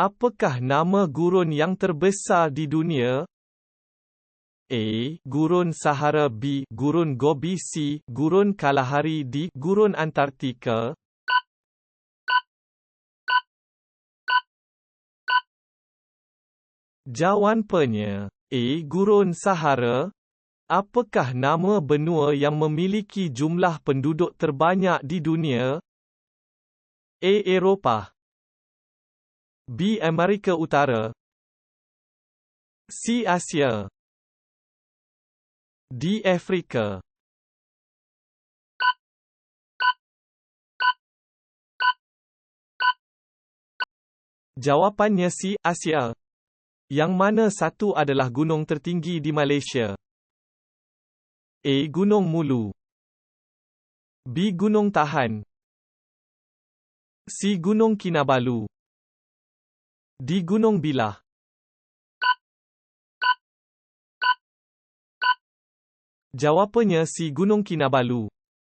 Apakah nama gurun yang terbesar di dunia? A. Gurun Sahara B. Gurun Gobi C. Gurun Kalahari D. Gurun Antartika Jawapannya A. Gurun Sahara Apakah nama benua yang memiliki jumlah penduduk terbanyak di dunia? A. Eropah B. Amerika Utara C. Asia D. Afrika Jawapannya C. Asia. Yang mana satu adalah gunung tertinggi di Malaysia? A. Gunung Mulu B. Gunung Tahan C. Gunung Kinabalu D. Gunung Bilah Jawapannya si Gunung Kinabalu.